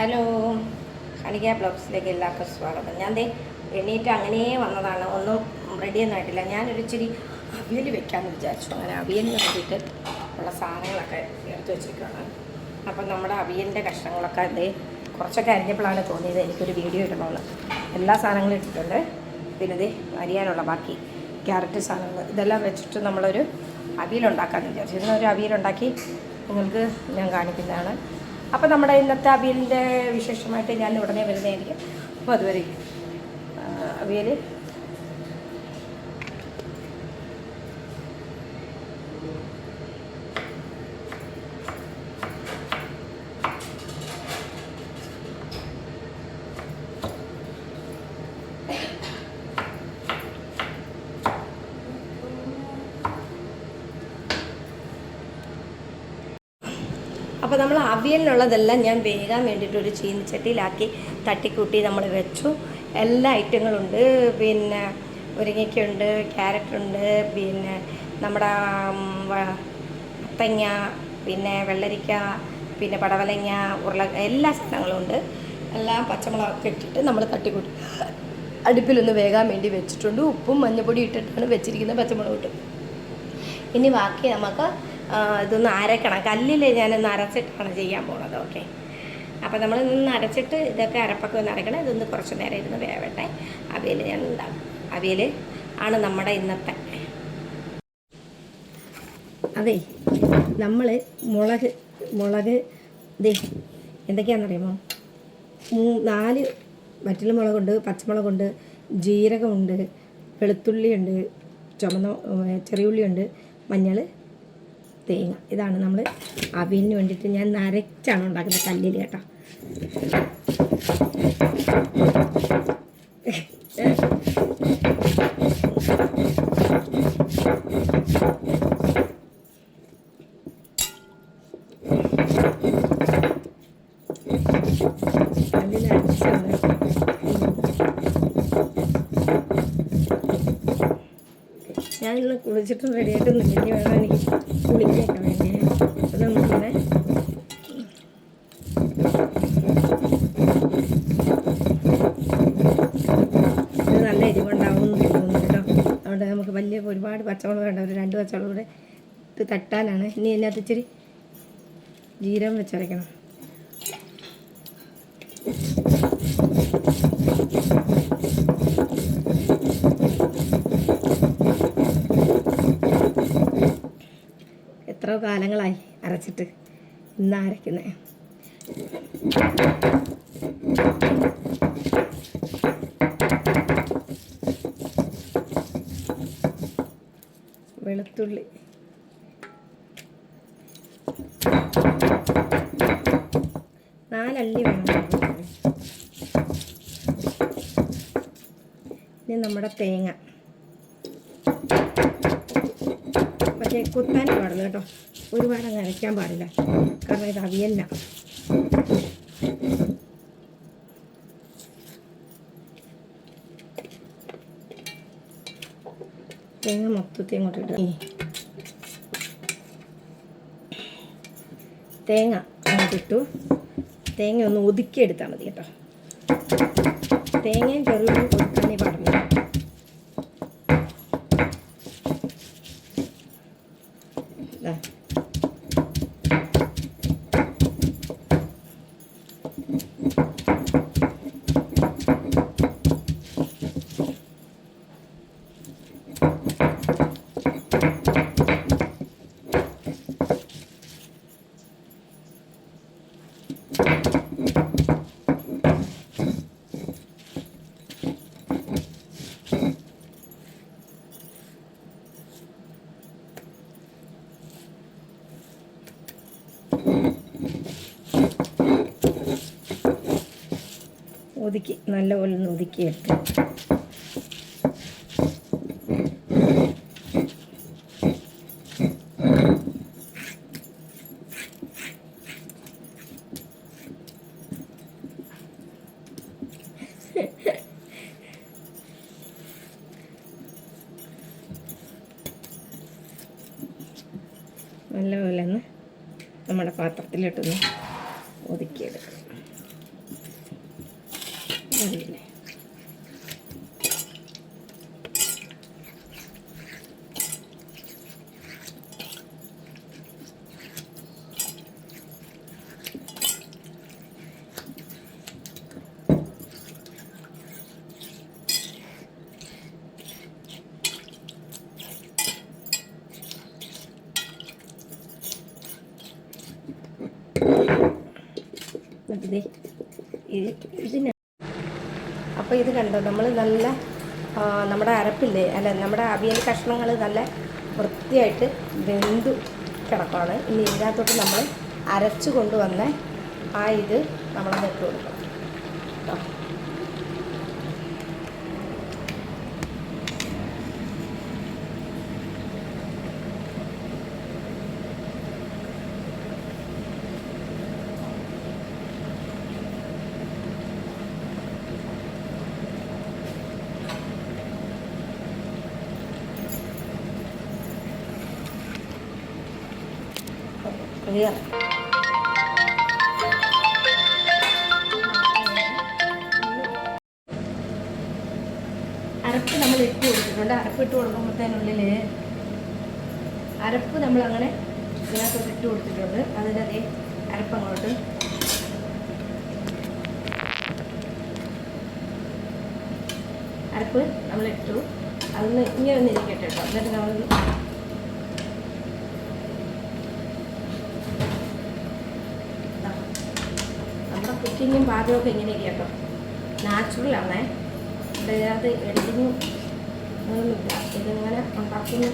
Hello. ഹണിക ബ്ലോഗ്സിലേക്ക് എല്ലാവർക്കും സ്വാഗതം. ഞാൻ ദേ എണീറ്റ് അങ്ങനെ വന്നതാണ്. ഒന്നും റെഡിയൊന്നും ആയിട്ടില്ല. ഞാനൊരു ഇച്ചിരി അവിയൽ വെക്കാമെന്ന് വിചാരിച്ചു അങ്ങനെ അവിയലിന് വേണ്ടിയിട്ട് ഉള്ള സാധനങ്ങളൊക്കെ എടുത്ത് വെച്ചിരിക്കുകയാണ് അപ്പം നമ്മുടെ അവിയലിന്റെ കഷ്ണങ്ങളൊക്കെ ദേ കുറച്ചൊക്കെ അരിഞ്ഞപ്പോഴാണ് തോന്നിയത് എനിക്കൊരു വീഡിയോ ഇടണമെന്ന് എല്ലാ സാധനങ്ങളും ഇട്ടിട്ടുണ്ട്. പിന്നെ ഇത് അരിയാനുള്ള ബാക്കി ക്യാരറ്റ് സാധനങ്ങൾ. ഇതെല്ലാം വെച്ചിട്ട് നമ്മളൊരു അവിയലുണ്ടാക്കാമെന്ന് വിചാരിച്ചു. ഇന്നൊരു അവിയലുണ്ടാക്കി നിങ്ങൾക്ക് ഞാൻ കാണിക്കുന്നതാണ്. അപ്പോൾ നമ്മുടെ ഇന്നത്തെ അവിയലിന്റെ വിശേഷമായിട്ട് ഞാൻ ഉടനെ വരുന്നതായിരിക്കും. അപ്പോൾ അതുവരെ അവിയൽ അപ്പോൾ നമ്മൾ അവിയലിനുള്ളതെല്ലാം ഞാൻ വേകാൻ വേണ്ടിയിട്ട് ഒരു ചീനിച്ചട്ടിയിലാക്കി തട്ടിക്കൂട്ടി നമ്മൾ വെച്ചു. എല്ലാ ഐറ്റങ്ങളുണ്ട്. പിന്നെ മുരിങ്ങയ്ക്കുണ്ട് ക്യാരറ്റുണ്ട് പിന്നെ നമ്മുടെ മത്തങ്ങ പിന്നെ വെള്ളരിക്ക പിന്നെ പടവലങ്ങ ഉരുള എല്ലാ സാധനങ്ങളും ഉണ്ട്. എല്ലാം പച്ചമുളകൊക്കെ ഇട്ടിട്ട് നമ്മൾ തട്ടിക്കൂട്ടി. അടുപ്പിലൊന്ന് വേകാൻ വേണ്ടി വെച്ചിട്ടുണ്ട്. ഉപ്പും മഞ്ഞപ്പൊടി ഇട്ടിട്ടാണ് വെച്ചിരിക്കുന്നത് പച്ചമുളക് ഇട്ട്. ഇനി ബാക്കി നമുക്ക് ഇതൊന്ന് അരക്കണം. കല്ലിൽ ഞാനൊന്ന് അരച്ചിട്ടാണ് ചെയ്യാൻ പോണത് ഓക്കെ അപ്പോൾ നമ്മൾ നിന്ന് അരച്ചിട്ട് ഇതൊക്കെ അരപ്പൊക്കെ ഒന്ന് അരക്കണം. ഇതൊന്ന് കുറച്ച് നേരം ഇരുന്ന് വേവട്ടെ. അവിയൽ ഞാൻ ഉണ്ടാകും അവിയൽ ആണ് നമ്മുടെ ഇന്നത്തെ. അതെ നമ്മൾ മുളക് മുളക് ദേ എന്തൊക്കെയാണെന്നറിയാമോ? മൂ- നാല് വറ്റൽ മുളകുണ്ട് പച്ചമുളകുണ്ട് ജീരകമുണ്ട് വെളുത്തുള്ളിയുണ്ട് ചുമന്ന ചെറിയുള്ളിയുണ്ട് മഞ്ഞൾ തേങ്ങ. ഇതാണ് നമ്മൾ അവിയലിന് വേണ്ടിയിട്ട് ഞാൻ നരച്ചാണ് ഉണ്ടാക്കുന്നത് കല്ലിൽ കേട്ടോ. കല്ലിൽ അരച്ചാണ്. കുളിച്ചിട്ട് റെഡിയായിട്ടൊന്നും ഇനി വേണം എനിക്ക് കുളിക്കാൻ വേണ്ടി. അപ്പം നമുക്കിങ്ങനെ നല്ല എരിവുണ്ടാവും കേട്ടോ. അതുകൊണ്ട് നമുക്ക് വലിയ ഒരുപാട് പച്ചമുളക് വേണ്ട. ഒരു രണ്ട് പച്ചമുളക് കൂടെ ഇത് തട്ടാനാണ്. ഇനി അതിനകത്ത് ഇച്ചിരി ജീരം വെച്ചരയ്ക്കണം. എത്രയോ കാലങ്ങളായി അരച്ചിട്ട് ഇന്ന് അരയ്ക്കുന്നത് വെളുത്തുള്ളി. നാലള്ളി വേണം. ഇനി നമ്മുടെ തേങ്ങ. പക്ഷേ കുത്താൻ പാടുന്നു കേട്ടോ. ഒരുപാട് അരയ്ക്കാൻ പാടില്ല. കാരണം ഇത് അവിയല്ല തേങ്ങ മൊത്തത്തിൽ ഇങ്ങോട്ട് തേങ്ങ അങ്ങോട്ടിട്ടു തേങ്ങ ഒന്ന് ഒതുക്കിയെടുത്താൽ മതി കേട്ടോ. തേങ്ങയും ചെറുതും ഒതുക്കാനേ പാടില്ല ഒതുക്കി നല്ലപോലെ ഒന്ന് ഒതുക്കി എടുത്ത് നല്ലപോലെ ഒന്ന് നമ്മുടെ പാത്രത്തിലിട്ടൊന്ന് മതിയല്ലേ എന്നിട്ട് ദേ ഇത് ഇതിന് അപ്പോൾ ഇത് കണ്ടോ? നമ്മൾ നല്ല നമ്മുടെ അരപ്പില്ലേ? അല്ല നമ്മുടെ അവിയൽ കഷ്ണങ്ങൾ നല്ല വൃത്തിയായിട്ട് വെന്തു കിടക്കുകയാണ് ഇനി ഇതിനകത്തോട്ട് നമ്മൾ അരച്ചു കൊണ്ടുവന്ന ആ ഇത് നമ്മൾ ഇട്ട് കൊടുക്കണം കേട്ടോ ക്ലിയർ അരപ്പ് നമ്മൾ ഇട്ട് കൊടുത്തിട്ടുണ്ട്. അരപ്പ് ഇട്ട് കൊടുക്കുമ്പോഴത്തേനുള്ളിൽ അരപ്പ് നമ്മൾ അങ്ങനെ ഇതിനകത്തോട്ട് ഇട്ട് കൊടുത്തിട്ടുണ്ട്. അതിന്റെ അതേ അരപ്പ് അങ്ങോട്ട്. അരപ്പ് നമ്മൾ ഇട്ടു. അതൊന്ന് ഇങ്ങനെ ഒന്ന് ഇരിക്കട്ടെ കേട്ടോ. എന്നിട്ട് നമ്മൾ ദാ, നമ്മുടെ കുക്കിങ്ങും പാചകമൊക്കെ ഇങ്ങനെയൊക്കെ കേട്ടോ. നാച്ചുറലാണേ ഇതിനകത്ത് എഡിറ്റിങ്ങും ഒന്നുമില്ല. ഇതിങ്ങനെ ഉണ്ടാക്കുന്നു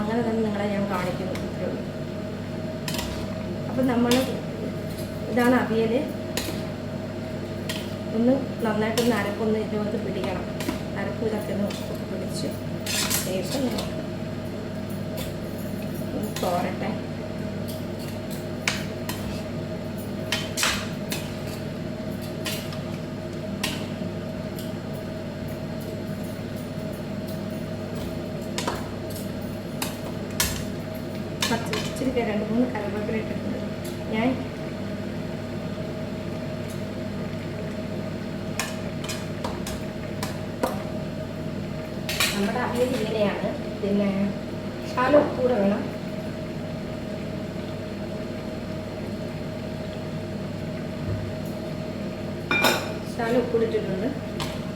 അങ്ങനെ തന്നെ നിങ്ങളെ ഞാൻ കാണിക്കുന്നു. ഇത്രേ ഉള്ളൂ. അപ്പം നമ്മൾ ഇതാണ് അവിയൽ ഒന്ന് നന്നായിട്ടൊന്ന് അരപ്പൊന്ന് ഇതിനകത്ത് പിടിക്കണം. അരപ്പ് ഇതൊക്കെ ഒന്ന് പിടിച്ച് ശേഷം തോരട്ടെ. ഇച്ചിരി രണ്ട് മൂന്ന് കറിവേപ്പില ഇട്ടിട്ടുണ്ട്. ഞാൻ നമ്മുടെ അവിയൽ ഇങ്ങനെയാണ്. പിന്നെ ശാല കൂടെ വേണം. ശാല ഉപ്പിട്ടിട്ടുണ്ട്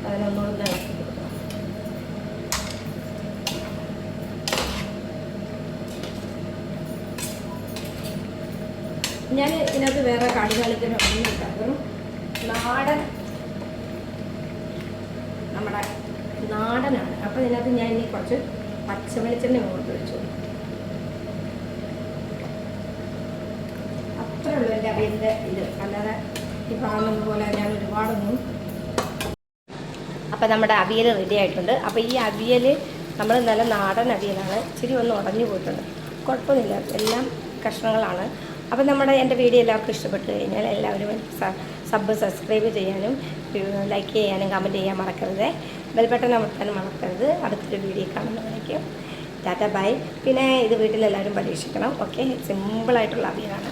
അതിനൊന്നുകൂടെ ഇളക്കി കൊടുക്കണം ഞാൻ ഇതിനകത്ത് വേറെ കടി കളിക്കുന്ന ഒന്നുമില്ല. വെറും നാടൻ നമ്മുടെ നാടനാണ്. അപ്പോൾ ഇതിനകത്ത് ഞാൻ ഇനി കുറച്ച് പച്ച വെളിച്ചെണ്ണ കൊണ്ട് വെച്ചു അത്രേ ഉള്ളൂ എന്റെ അവിയലിന്റെ ഇത്. അല്ലാതെ ഈ പോലെ ഞാൻ ഒരുപാടൊന്നും അപ്പോൾ നമ്മുടെ അവിയൽ റെഡി ആയിട്ടുണ്ട്. അപ്പോൾ ഈ അവിയൽ നമ്മൾ നല്ല നാടൻ അവിയലാണ്. ഇച്ചിരി ഒന്ന് ഉടഞ്ഞു പോയിട്ടുണ്ട്. കുഴപ്പമൊന്നുമില്ല. എല്ലാം കഷ്ണങ്ങളാണ്. അപ്പോൾ നമ്മുടെ എന്റെ വീഡിയോ എല്ലാവർക്കും ഇഷ്ടപ്പെട്ടു കഴിഞ്ഞാൽ എല്ലാവരും സബ് സബ്സ്ക്രൈബ് ചെയ്യാനും ലൈക്ക് ചെയ്യാനും കമന്റ് ചെയ്യാൻ മറക്കരുത്. ബെൽബട്ടൺ അമർത്താനും മറക്കരുത്. അടുത്തൊരു വീഡിയോ കാണുന്നതായിരിക്കും ടാറ്റ ബൈ പിന്നെ ഇത് വീട്ടിലെല്ലാവരും പരീക്ഷിക്കണം. ഓക്കെ സിമ്പിളായിട്ടുള്ള അവിയലാണ്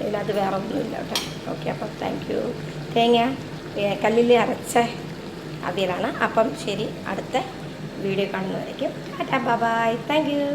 ഇതിനകത്ത് വേറെ ഒന്നുമില്ല കേട്ടോ. ഓക്കെ അപ്പോൾ താങ്ക് യു തേങ്ങ കല്ലിൽ അരച്ച അവിയലാണ്. അപ്പം ശരി അടുത്ത വീഡിയോ കാണുന്നതായിരിക്കും ടാറ്റ ബൈ താങ്ക് യു